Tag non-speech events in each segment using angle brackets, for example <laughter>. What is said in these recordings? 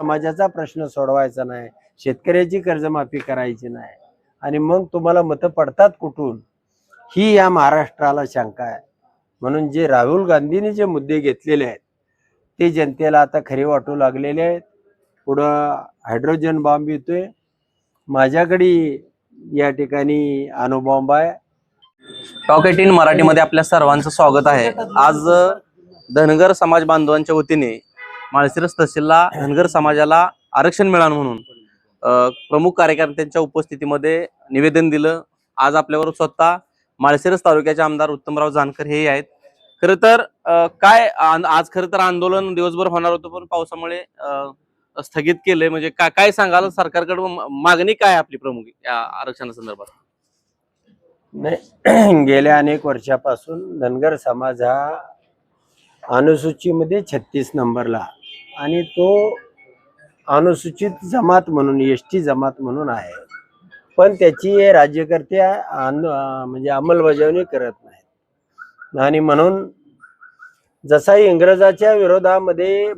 समाजाचा प्रश्न सोडवायचा नाही शेतकऱ्याची कर्जमाफी करायची नाही. आणि मग तुम्हाला मतं पडतात कुठून? ही या महाराष्ट्राला शंका आहे. म्हणून जे राहुल गांधींनी जे मुद्दे घेतलेले आहेत ते जनतेला आता खरे वाटू लागलेले आहेत. पुढं हायड्रोजन बॉम्ब येतोय. माझ्याकडे या ठिकाणी अणुबॉम्ब आहे. टॉक एटीन मराठीमध्ये आपल्या सर्वांचं स्वागत आहे. आज धनगर समाज बांधवांच्या वतीने माळशिरस तहसीलला धनगर समाजाला आरक्षण मिळालं म्हणून प्रमुख कार्यकर्त्यांच्या उपस्थितीमध्ये निवेदन दिलं. आज आपल्यावर स्वतः माळशिरस तालुक्याचे आमदार उत्तमराव जानकर हे आहेत. खरं तर काय आज खरं तर आंदोलन दिवसभर होणार होतं पण पावसामुळे स्थगित केलंय. म्हणजे काय काय सांगाल? सरकारकडून मागणी काय आपली प्रमुख या आरक्षणासंदर्भात? नाही <clears throat> गेल्या अनेक वर्षापासून धनगर समाज हा अनुसूचीमध्ये छत्तीस नंबरला. आणि तो अनुसूचित जमात म्हणून एस टी जमात म्हणून आहे. पण त्याची हे राज्यकर्ते म्हणजे अंमलबजावणी करत नाहीत. आणि म्हणून जसा इंग्रजाच्या विरोधामध्ये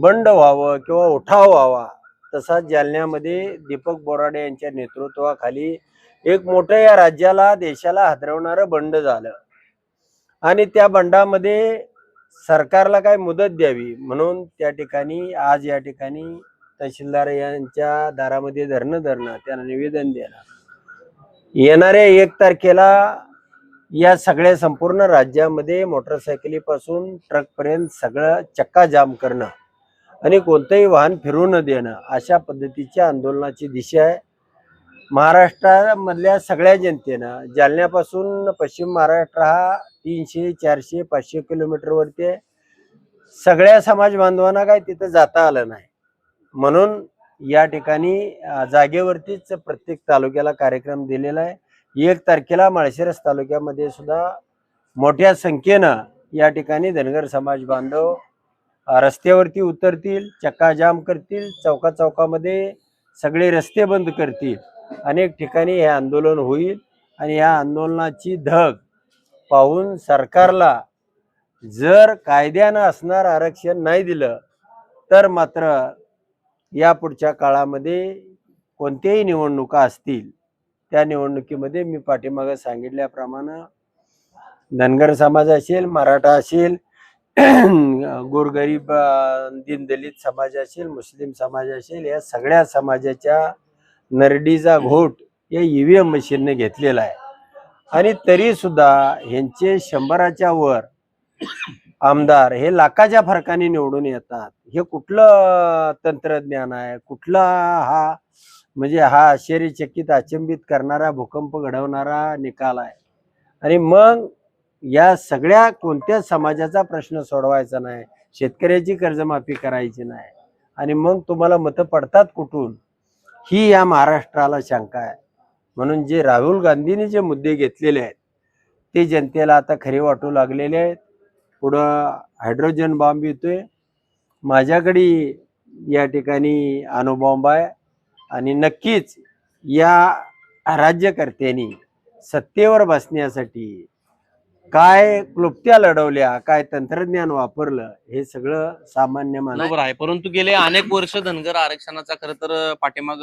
बंड व्हावं किंवा उठाव व्हावा तसा जालन्यामध्ये दीपक बोराडे यांच्या नेतृत्वाखाली एक मोठं या राज्याला देशाला हादरवणारं बंड झालं. आणि त्या बंडामध्ये सरकारला काय मुदत द्यावी? म्हणून त्या ठिकाणी आज या ठिकाणी तहसीलदार यांच्या दारामध्ये धरणं धरणं त्यांना निवेदन देणं येणाऱ्या एक तारखेला या सगळ्या संपूर्ण राज्यामध्ये मोटरसायकलीपासून ट्रकपर्यंत सगळं चक्का जाम करणं आणि कोणतंही वाहन फिरू न देणं अशा पद्धतीच्या आंदोलनाची दिशा आहे. महाराष्ट्रामधल्या सगळ्या जनतेनं जालन्यापासून पश्चिम महाराष्ट्र हा तीनशे चारशे पाचशे किलोमीटरवरती आहे. सगळ्या समाज बांधवांना काय तिथं जाता आलं नाही. म्हणून या ठिकाणी जागेवरतीच प्रत्येक तालुक्याला कार्यक्रम दिलेला आहे. एक तारखेला माळशिरस तालुक्यामध्ये सुद्धा मोठ्या संख्येनं या ठिकाणी धनगर समाज बांधव रस्त्यावरती उतरतील चक्काजाम करतील चौका चौकामध्ये सगळे रस्ते बंद करतील. अनेक ठिकाणी हे आंदोलन होईल आणि या आंदोलनाची धग पाहून सरकारला जर कायद्यानं असणार आरक्षण नाही दिलं तर मात्र या पुढच्या काळामध्ये कोणत्याही निवडणुका असतील त्या निवडणुकीमध्ये मी पाठीमागं सांगितल्याप्रमाणे धनगर समाज असेल मराठा असेल <clears throat> गोरगरीब दीनदलित समाज असेल मुस्लिम समाज असेल या सगळ्या समाजाच्या नरडीचा घोट या ईव्हीएम मशीनने घेतलेला आहे. आणि तरी सुद्धा ह्यांचे शंभराच्या वर आमदार हे लाखाच्या फरकाने निवडून येतात. हे कुठलं तंत्रज्ञान आहे? कुठला हा म्हणजे हा आश्चर्यचकित अचंबित करणारा भूकंप घडवणारा निकाल आहे? आणि मग या सगळ्या कोणत्या समाजाचा प्रश्न सोडवायचा नाही? शेतकऱ्याची कर्जमाफी करायची नाही. आणि मग तुम्हाला मतं पडतात कुठून? ही या महाराष्ट्राला शंका आहे. म्हणून जे राहुल गांधींनी जे मुद्दे घेतलेले आहेत ते जनतेला आता खरे वाटू लागलेले आहेत. पुढं हायड्रोजन बॉम्ब येतोय. माझ्याकडे या ठिकाणी अणुबॉम्ब आहे. आणि नक्कीच या राज्यकर्त्यांनी सत्तेवर बसण्यासाठी काय क्लुप्त्या लढवल्या काय तंत्रज्ञान वापरलं हे सगळं सामान्य बरोबर आहे. परंतु गेले अनेक वर्ष धनगर आरक्षणाचा खर तर पाठीमाग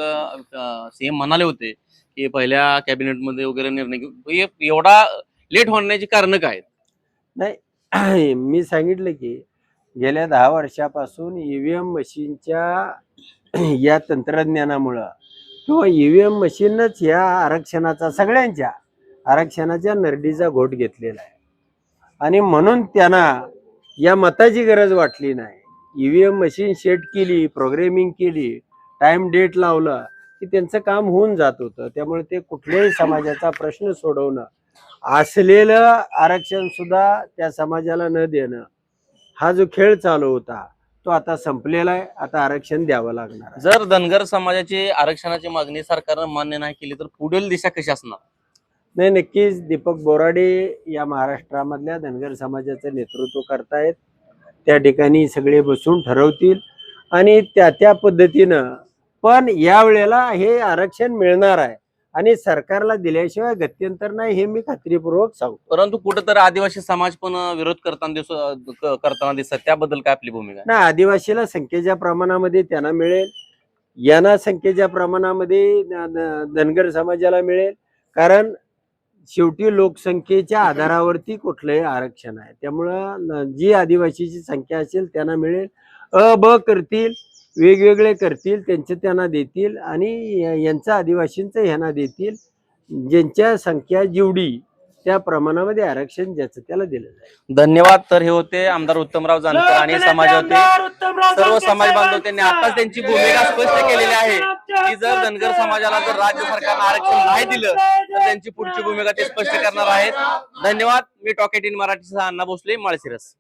सीएम म्हणाले होते की पहिल्या कॅबिनेटमध्ये वगैरे निर्णय घेऊ एवढा लेट होण्याची कारण काय? नाही <clears throat> मी सांगितलं की गेल्या दहा वर्षापासून ईव्हीएम मशीनच्या <clears throat> या तंत्रज्ञानामुळं किंवा ईव्हीएम मशीनच या आरक्षणाचा सगळ्यांच्या आरक्षणाच्या नरडीचा घोट घेतलेला आहे. आणि म्हणून त्यांना या मताची गरज वाटली नाही. ईव्हीएम मशीन सेट केली प्रोग्रेमिंग केली टाइम डेट लावलं की त्यांचं काम होऊन जात होतं. त्यामुळे ते कुठल्याही समाजाचा प्रश्न सोडवणं असलेलं आरक्षण सुद्धा त्या समाजाला न देणं हा जो खेळ चालू होता तो आता संपलेला आहे. आता आरक्षण द्यावं लागणार. जर धनगर समाजाची आरक्षणाची मागणी सरकारनं मान्य नाही केली तर पुढील दिशा कशी असणार? नाही नक्कीच दीपक बोराडे या महाराष्ट्रामधल्या धनगर समाजाचं नेतृत्व करतायत. त्या ठिकाणी सगळे बसून ठरवतील. आणि त्या त्या पद्धतीनं पण यावेळेला हे आरक्षण मिळणार आहे. आणि सरकारला दिल्याशिवाय गत्यंतर नाही हे मी खात्रीपूर्वक सांगतो. परंतु कुठेतरी आदिवासी समाज पण विरोध करताना दिस क- करताना दिसतात. त्याबद्दल काय आपली भूमिका? ना आदिवासीला संख्येच्या प्रमाणामध्ये त्यांना मिळेल. यांना संख्येच्या प्रमाणामध्ये धनगर समाजाला मिळेल. कारण शेवटी लोकसंख्येच्या आधारावरती कुठलंही आरक्षण आहे. त्यामुळं जी आदिवासीची संख्या असेल त्यांना मिळेल. अ ब करतील. वेगवेगळे करतील त्यांचे त्यांना देतील आणि यांचं आदिवासींचं ह्यांना देतील. ज्यांच्या संख्या जेवढी त्या प्रमाणामध्ये आरक्षण ज्याचं त्याला दिलं जाईल. धन्यवाद. तर हे होते आमदार उत्तमराव जानकर आणि समाजावरती सर्व समाज बांधव त्यांनी आताच त्यांची भूमिका स्पष्ट केलेली आहे. की जर धनगर समाजाला जर राज्य सरकारनं आरक्षण नाही दिलं तर त्यांची पुढची भूमिका ते स्पष्ट करणार आहेत. धन्यवाद. मी टॉकेट इन मराठी अण्णा भोसले माळशिरस.